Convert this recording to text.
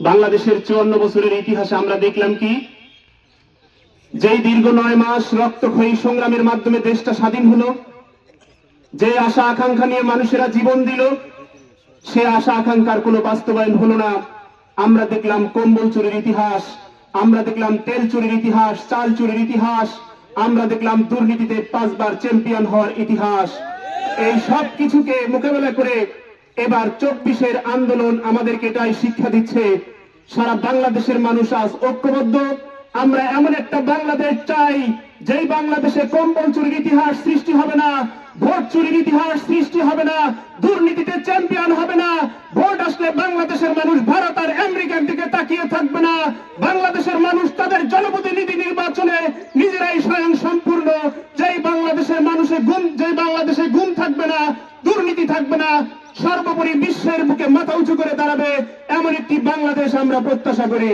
বাংলাদেশের চুয়ান্ন বছরের ইতিহাসে আমরা দেখলাম কি? যেই দীর্ঘ নয় মাস রক্তক্ষয়ী সংগ্রামের মাধ্যমে দেশটা স্বাধীন হলো, যে আশা আকাঙ্ক্ষা নিয়ে মানুষেরা জীবন দিল, সে আশা আকাঙ্ক্ষার কোনো বাস্তবায়ন হলো না। আমরা দেখলাম কম্বল চুরির ইতিহাস, আমরা দেখলাম তেল চুরির ইতিহাস, চাল চুরির ইতিহাস, আমরা দেখলাম দুর্নীতিতে পাঁচবার চ্যাম্পিয়ন হওয়ার ইতিহাস। এই সব কিছুকে মোকাবেলা করে এবার চব্বিশের আন্দোলন আমাদেরকে এটাই শিক্ষা দিচ্ছে। সারা বাংলাদেশের মানুষ আজ ঐক্যবদ্ধ। আমরা এমন একটা বাংলাদেশ চাই, যেই বাংলাদেশে কম্বল চুরির ইতিহাস সৃষ্টি হবে না, ভোট চুরির ইতিহাস সৃষ্টি হবে না, দুর্নীতিতে চ্যাম্পিয়ন হবে না, ভোট আসলে বাংলাদেশের মানুষ ভারত আর আমেরিকার দিকে তাকিয়ে থাকবে না। বাংলাদেশের মানুষ তাদের জনপ্রতিনিধি নির্বাচনে নিজেরাই স্বয়ং সম্পূর্ণ। যেই বাংলাদেশের মানুষের গুম যেই বাংলাদেশে গুম থাকবে না থাকবে না। সর্বোপরি বিশ্বের বুকে মাথা উঁচু করে দাঁড়াবে। এমন একটি বাংলাদেশ আমরা প্রত্যাশা করি।